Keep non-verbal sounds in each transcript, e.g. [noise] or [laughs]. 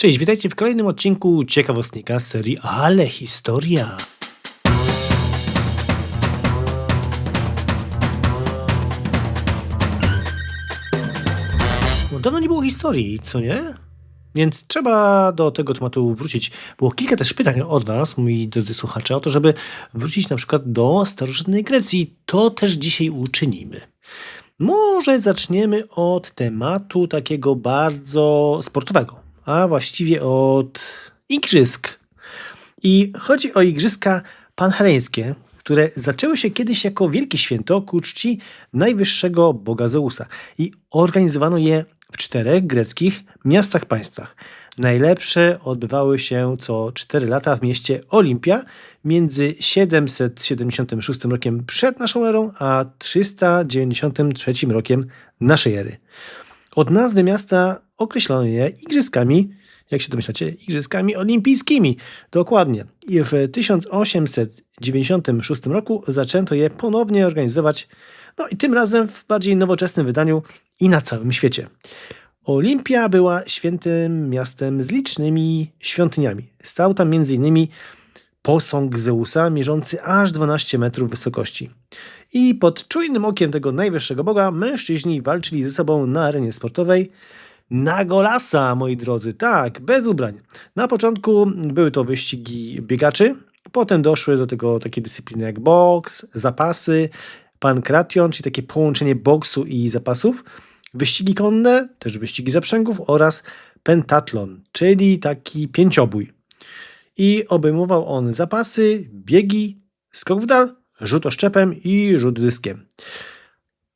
Cześć, witajcie w kolejnym odcinku ciekawostnika z serii Ale Historia. No, dawno nie było historii, co nie? Więc trzeba do tego tematu wrócić. Było kilka też pytań od Was, moi drodzy słuchacze, o to, żeby wrócić na przykład do starożytnej Grecji. To też dzisiaj uczynimy. Może zaczniemy od tematu takiego bardzo sportowego, a właściwie od igrzysk. I chodzi o igrzyska panhelleńskie, które zaczęły się kiedyś jako wielkie święto ku czci najwyższego boga Zeusa i organizowano je w czterech greckich miastach państwach. Najlepsze odbywały się co 4 lata w mieście Olimpia między 776 rokiem przed naszą erą a 393 rokiem naszej ery. Od nazwy miasta określono je igrzyskami, jak się domyślacie, igrzyskami olimpijskimi. Dokładnie. I w 1896 roku zaczęto je ponownie organizować, no i tym razem w bardziej nowoczesnym wydaniu i na całym świecie. Olimpia była świętym miastem z licznymi świątyniami. Stał tam m.in. posąg Zeusa mierzący aż 12 metrów wysokości. I pod czujnym okiem tego najwyższego boga mężczyźni walczyli ze sobą na arenie sportowej na golasa, moi drodzy, tak, bez ubrań. Na początku były to wyścigi biegaczy, potem doszły do tego takie dyscypliny jak boks, zapasy, pankration, czyli takie połączenie boksu i zapasów, wyścigi konne, też wyścigi zaprzęgów oraz pentatlon, czyli taki pięciobój. I obejmował on zapasy, biegi, skok w dal, rzut oszczepem i rzut dyskiem.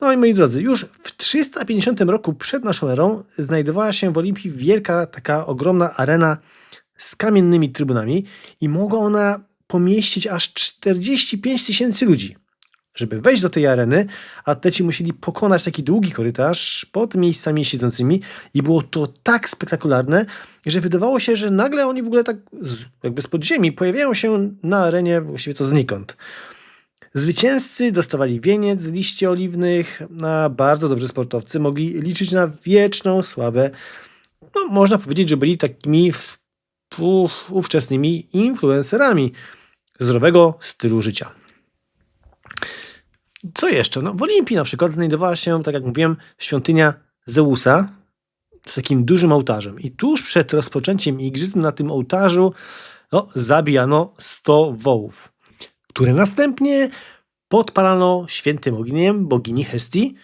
No i moi drodzy, już w 350 roku przed naszą erą znajdowała się w Olimpii wielka, taka ogromna arena z kamiennymi trybunami i mogła ona pomieścić aż 45 tysięcy ludzi. Żeby wejść do tej areny, atleci musieli pokonać taki długi korytarz pod miejscami siedzącymi i było to tak spektakularne, że wydawało się, że nagle oni w ogóle tak jakby z podziemi pojawiają się na arenie właściwie to znikąd. Zwycięzcy dostawali wieniec z liści oliwnych, a bardzo dobrzy sportowcy mogli liczyć na wieczną sławę. No, można powiedzieć, że byli takimi ówczesnymi influencerami zdrowego stylu życia. Co jeszcze? No, w Olimpii na przykład znajdowała się, tak jak mówiłem, świątynia Zeusa z takim dużym ołtarzem. I tuż przed rozpoczęciem igrzysk na tym ołtarzu no, zabijano 100 wołów które następnie podpalano świętym ogniem bogini Hestii,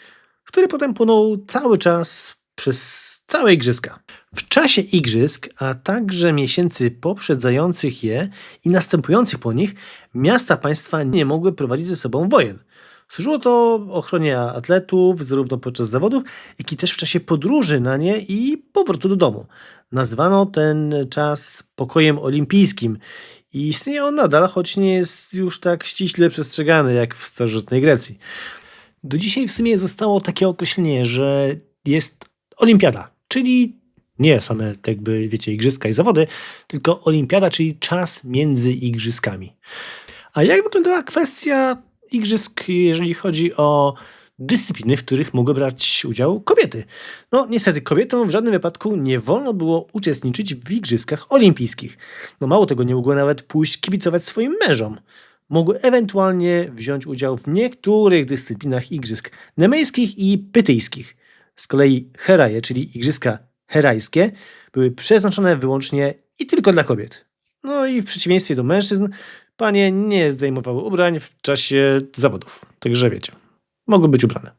który potem płonął cały czas przez całe igrzyska. W czasie igrzysk, a także miesięcy poprzedzających je i następujących po nich, miasta państwa nie mogły prowadzić ze sobą wojen. Służyło to ochronie atletów, zarówno podczas zawodów, jak i też w czasie podróży na nie i powrotu do domu. Nazwano ten czas pokojem olimpijskim i istnieje on nadal, choć nie jest już tak ściśle przestrzegany jak w starożytnej Grecji. Do dzisiaj w sumie zostało takie określenie, że jest olimpiada, czyli nie same jakby, wiecie, igrzyska i zawody, tylko olimpiada, czyli czas między igrzyskami. A jak wyglądała kwestia igrzysk, jeżeli chodzi o dyscypliny, w których mogły brać udział kobiety. No niestety kobietom w żadnym wypadku nie wolno było uczestniczyć w igrzyskach olimpijskich. No mało tego, nie mogły nawet pójść kibicować swoim mężom. Mogły ewentualnie wziąć udział w niektórych dyscyplinach igrzysk nemejskich i pytyjskich. Z kolei heraje, czyli igrzyska herajskie, były przeznaczone wyłącznie i tylko dla kobiet. No i w przeciwieństwie do mężczyzn, panie nie zdejmowały ubrań w czasie zawodów. Także wiecie mogły być ubrane.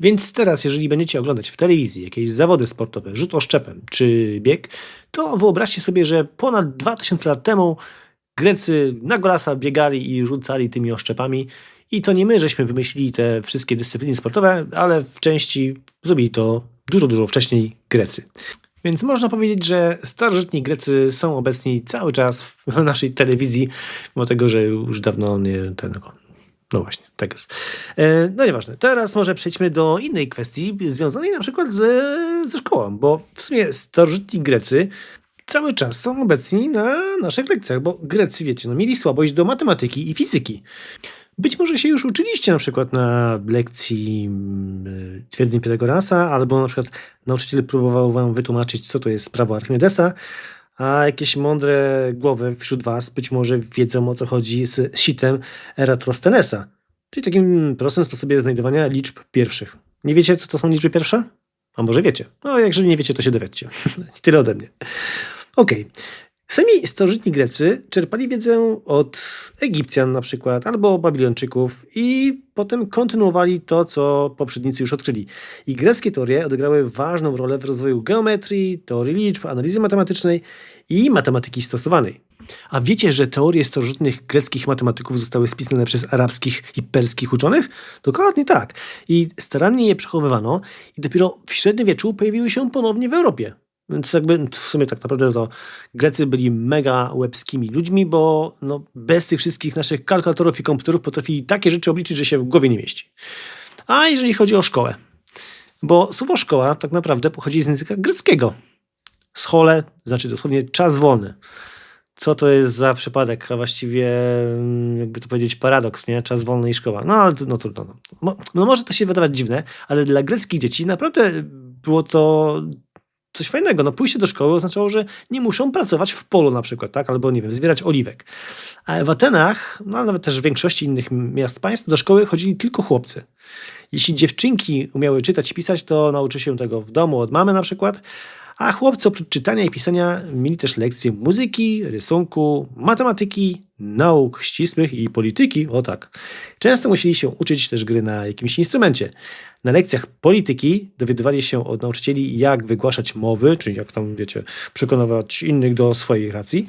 Więc teraz, jeżeli będziecie oglądać w telewizji jakieś zawody sportowe, rzut oszczepem czy bieg, to wyobraźcie sobie, że ponad 2000 lat temu Grecy na golasa biegali i rzucali tymi oszczepami. I to nie my, żeśmy wymyślili te wszystkie dyscypliny sportowe, ale w części zrobili to dużo, dużo wcześniej Grecy. Więc można powiedzieć, że starożytni Grecy są obecni cały czas w [laughs] naszej telewizji, mimo tego, że już dawno nie ten, no właśnie, tak jest. E, no nieważne. Teraz może przejdźmy do innej kwestii związanej na przykład ze, ze szkołą, bo w sumie starożytni Grecy cały czas są obecni na naszych lekcjach, bo Grecy, wiecie, no, mieli słabość do matematyki i fizyki. Być może się już uczyliście na przykład na lekcji mm, twierdzeń Pitagorasa, albo na przykład nauczyciel próbował wam wytłumaczyć, co to jest prawo Archimedesa, a jakieś mądre głowy wśród was być może wiedzą o co chodzi z sitem Eratosthenesa, czyli takim prostym sposobie znajdowania liczb pierwszych. Nie wiecie, co to są liczby pierwsze? A może wiecie? No, jeżeli nie wiecie, to się dowiedzcie. [laughs] Tyle ode mnie. Okej. Sami starożytni Grecy czerpali wiedzę od Egipcjan na przykład, albo Babilończyków i potem kontynuowali to, co poprzednicy już odkryli. I greckie teorie odegrały ważną rolę w rozwoju geometrii, teorii liczb, analizy matematycznej i matematyki stosowanej. A wiecie, że teorie starożytnych greckich matematyków zostały spisane przez arabskich i perskich uczonych? Dokładnie tak. I starannie je przechowywano i dopiero w średniowieczu pojawiły się ponownie w Europie. Więc jakby w sumie tak naprawdę to Grecy byli mega łebskimi ludźmi, bo no, bez tych wszystkich naszych kalkulatorów i komputerów potrafili takie rzeczy obliczyć, że się w głowie nie mieści. A jeżeli chodzi o szkołę, bo słowo szkoła tak naprawdę pochodzi z języka greckiego. Schole znaczy dosłownie czas wolny. Co to jest za przypadek, a właściwie mm, jakby to powiedzieć paradoks, nie? Czas wolny i szkoła. No ale no trudno. No. No może to się wydawać dziwne, ale dla greckich dzieci naprawdę było to coś fajnego. No pójście do szkoły oznaczało, że nie muszą pracować w polu na przykład, tak? Albo nie wiem, zbierać oliwek. A w Atenach, no ale nawet też w większości innych miast państw, do szkoły chodzili tylko chłopcy. Jeśli dziewczynki umiały czytać i pisać, to nauczy się tego w domu od mamy na przykład, a chłopcy oprócz czytania i pisania mieli też lekcje muzyki, rysunku, matematyki, nauk ścisłych i polityki, o tak. Często musieli się uczyć też gry na jakimś instrumencie. Na lekcjach polityki dowiadywali się od nauczycieli, jak wygłaszać mowy, czyli jak tam, wiecie, przekonywać innych do swojej racji.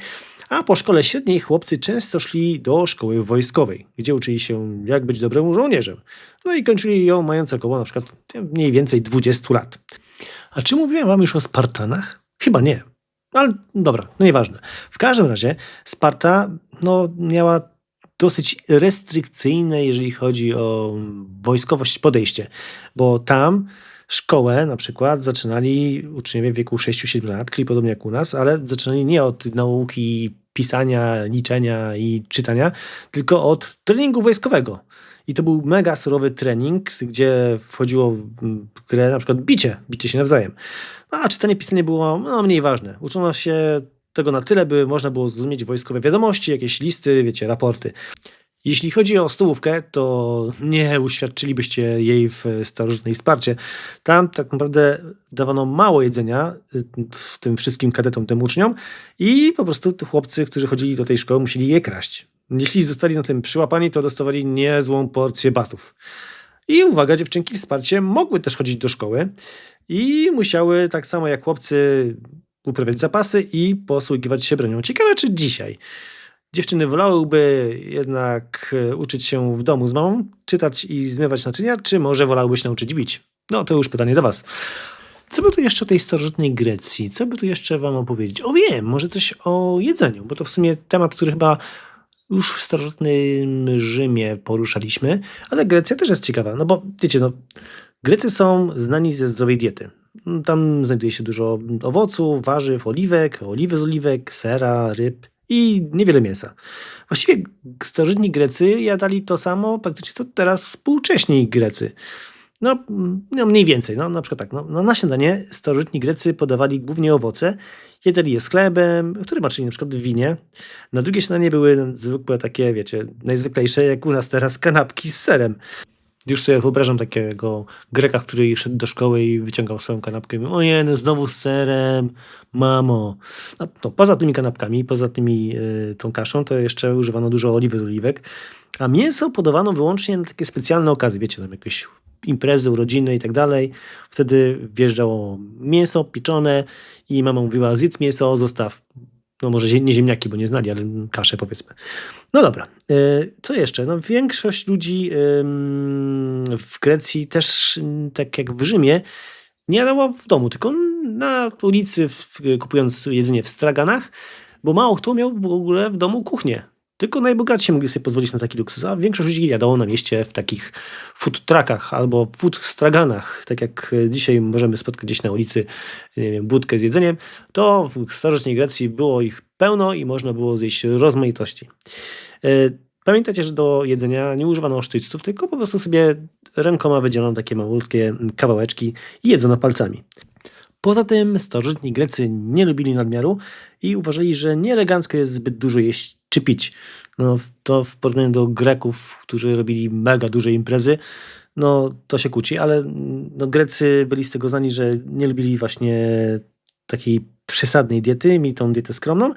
A po szkole średniej chłopcy często szli do szkoły wojskowej, gdzie uczyli się, jak być dobrym żołnierzem. No i kończyli ją mając około na przykład mniej więcej 20 lat. A czy mówiłem wam już o Spartanach? Chyba nie. Ale dobra, no nieważne. W każdym razie Sparta no, miała dosyć restrykcyjne, jeżeli chodzi o wojskowość podejście, bo tam szkołę na przykład zaczynali uczniowie w wieku 6-7 lat, czyli podobnie jak u nas, ale zaczynali nie od nauki pisania, liczenia i czytania, tylko od treningu wojskowego. I to był mega surowy trening, gdzie wchodziło w grę na przykład bicie, bicie się nawzajem. No, a czytanie, pisanie było no, mniej ważne. Uczono się tego na tyle, by można było zrozumieć wojskowe wiadomości, jakieś listy, wiecie, raporty. Jeśli chodzi o stołówkę, to nie uświadczylibyście jej w starożytnej Sparcie. Tam tak naprawdę dawano mało jedzenia tym wszystkim kadetom, tym uczniom i po prostu chłopcy, którzy chodzili do tej szkoły, musieli je kraść. Jeśli zostali na tym przyłapani, to dostawali niezłą porcję batów. I uwaga, dziewczynki w mogły też chodzić do szkoły i musiały tak samo jak chłopcy uprawiać zapasy i posługiwać się bronią. Ciekawe, czy dzisiaj dziewczyny wolałyby jednak e, uczyć się w domu z mamą, czytać i zmywać naczynia, czy może wolałyby się nauczyć bić? No to już pytanie do was. Co by tu jeszcze o tej starożytnej Grecji? Co by tu jeszcze wam opowiedzieć? O wiem, może coś o jedzeniu, bo to w sumie temat, który chyba już w starożytnym Rzymie poruszaliśmy, ale Grecja też jest ciekawa, no bo wiecie, no, Grecy są znani ze zdrowej diety. Tam znajduje się dużo owoców, warzyw, oliwek, oliwy z oliwek, sera, ryb i niewiele mięsa. Właściwie starożytni Grecy jadali to samo praktycznie co teraz współcześni Grecy. No, no mniej więcej. No, na przykład tak, no, no na śniadanie starożytni Grecy podawali głównie owoce. Jedli je z chlebem, który maczyli na przykład w winie. Na drugie śniadanie były zwykłe takie, wiecie, najzwyklejsze jak u nas teraz kanapki z serem. Już sobie wyobrażam takiego Greka, który szedł do szkoły i wyciągał swoją kanapkę i mówił, no znowu z serem, mamo. No, poza tymi kanapkami, poza tymi y, tą kaszą, to jeszcze używano dużo oliwy z oliwek. A mięso podawano wyłącznie na takie specjalne okazje, wiecie, tam jakieś imprezy, urodziny i tak dalej. Wtedy wjeżdżało mięso pieczone i mama mówiła, zjedz mięso, zostaw no może nie ziemniaki, bo nie znali, ale kaszę powiedzmy. No dobra, y, co jeszcze? No większość ludzi w Grecji też, ym, tak jak w Rzymie, nie jadała w domu, tylko na ulicy, kupując jedzenie w straganach, bo mało kto miał w ogóle w domu kuchnię. Tylko najbogatsi mogli sobie pozwolić na taki luksus, a większość ludzi jadało na mieście w takich food truckach albo food straganach, tak jak e, dzisiaj możemy spotkać gdzieś na ulicy, nie wiem, budkę z jedzeniem, to w starożytnej Grecji było ich pełno i można było zjeść rozmaitości. E, Pamiętajcie, że do jedzenia nie używano sztyców, tylko po prostu sobie rękoma wydzielono takie malutkie kawałeczki i jedzono palcami. Poza tym starożytni Grecy nie lubili nadmiaru i uważali, że nieelegancko jest zbyt dużo jeść czy pić. No, to w porównaniu do Greków, którzy robili mega duże imprezy, no to się kłóci, ale no, Grecy byli z tego znani, że nie lubili właśnie takiej przesadnej diety, mieli tą dietę skromną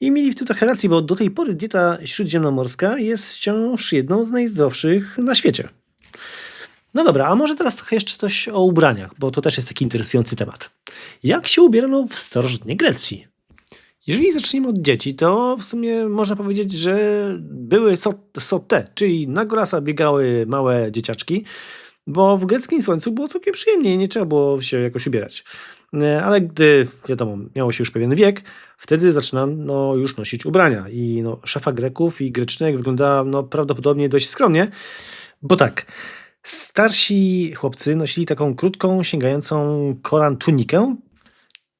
i mieli w tym trochę racji, bo do tej pory dieta śródziemnomorska jest wciąż jedną z najzdrowszych na świecie. No dobra, a może teraz trochę jeszcze coś o ubraniach, bo to też jest taki interesujący temat. Jak się ubierano w starożytnej Grecji? Jeżeli zaczniemy od dzieci, to w sumie można powiedzieć, że były sotte, czyli na golasa biegały małe dzieciaczki, bo w greckim słońcu było całkiem przyjemnie nie trzeba było się jakoś ubierać. E, ale gdy, wiadomo, miało się już pewien wiek, wtedy zaczynano już nosić ubrania i no, szefa Greków i grecznek wyglądała no, prawdopodobnie dość skromnie, bo tak, starsi chłopcy nosili taką krótką, sięgającą kolan tunikę,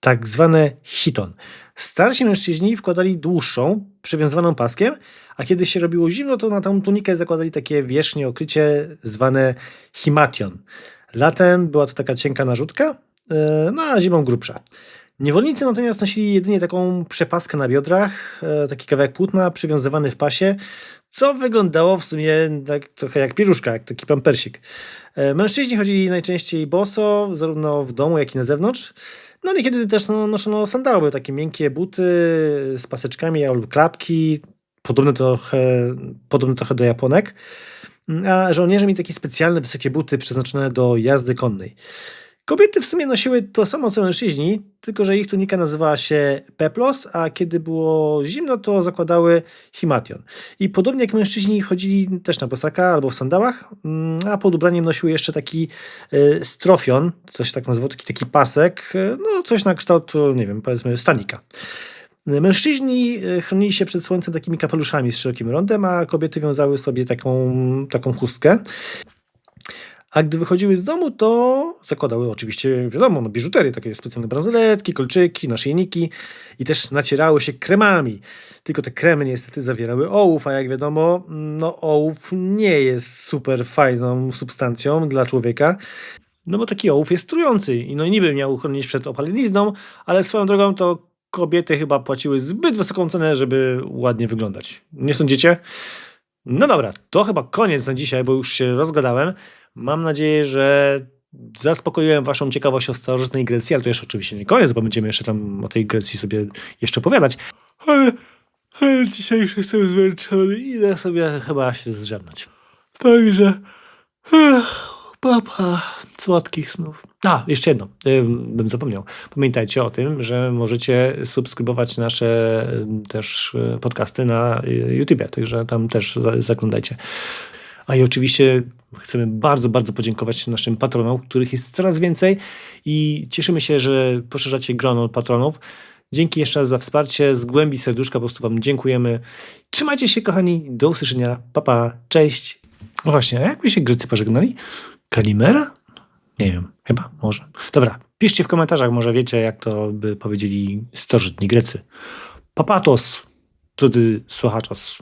tak zwane hiton. Starsi mężczyźni wkładali dłuższą, przywiązywaną paskiem, a kiedy się robiło zimno, to na tą tunikę zakładali takie wierzchnie okrycie zwane himation. Latem była to taka cienka narzutka, e, no a zimą grubsza. Niewolnicy natomiast nosili jedynie taką przepaskę na biodrach, e, taki kawałek płótna przywiązywany w pasie, co wyglądało w sumie tak trochę jak pieruszka, jak taki pampersik. E, mężczyźni chodzili najczęściej boso, zarówno w domu, jak i na zewnątrz. No niekiedy też no, noszono sandały, takie miękkie buty z paseczkami albo klapki, podobne trochę, podobne trochę do japonek. A żołnierze mieli takie specjalne wysokie buty przeznaczone do jazdy konnej. Kobiety w sumie nosiły to samo co mężczyźni, tylko że ich tunika nazywała się peplos, a kiedy było zimno, to zakładały himation. I podobnie jak mężczyźni chodzili też na posaka albo w sandałach, mm, a pod ubraniem nosiły jeszcze taki e, strofion, coś tak nazywał, taki, taki pasek, e, no coś na kształt, nie wiem, powiedzmy stanika. Mężczyźni e, chronili się przed słońcem takimi kapeluszami z szerokim rondem, a kobiety wiązały sobie taką, taką chustkę. A gdy wychodziły z domu, to zakładały oczywiście, wiadomo, no, biżuterię, takie specjalne bransoletki, kolczyki, naszyjniki i też nacierały się kremami. Tylko te kremy niestety zawierały ołów, a jak wiadomo, no ołów nie jest super fajną substancją dla człowieka. No bo taki ołów jest trujący i no niby miał chronić przed opalenizną, ale swoją drogą to kobiety chyba płaciły zbyt wysoką cenę, żeby ładnie wyglądać. Nie sądzicie? No dobra, to chyba koniec na dzisiaj, bo już się rozgadałem. Mam nadzieję, że zaspokoiłem Waszą ciekawość o starożytnej Grecji, ale to jeszcze oczywiście nie koniec, bo będziemy jeszcze tam o tej Grecji sobie jeszcze opowiadać. Ale, ale dzisiaj już jestem zmęczony i idę sobie chyba się zdrzemnąć. Także papa, słodkich snów. A, jeszcze jedno, bym zapomniał. Pamiętajcie o tym, że możecie subskrybować nasze też e, podcasty na e, YouTube, także tam też zaglądajcie. A i oczywiście chcemy bardzo, bardzo podziękować naszym patronom, których jest coraz więcej i cieszymy się, że poszerzacie grono patronów. Dzięki jeszcze raz za wsparcie. Z głębi serduszka po prostu Wam dziękujemy. Trzymajcie się, kochani. Do usłyszenia. Papa, pa, cześć. No właśnie, a jak by się Grecy pożegnali? Kalimera? Nie wiem, chyba, może. Dobra, piszcie w komentarzach, może wiecie, jak to by powiedzieli starożytni Grecy. Papatos, drodzy słuchaczos.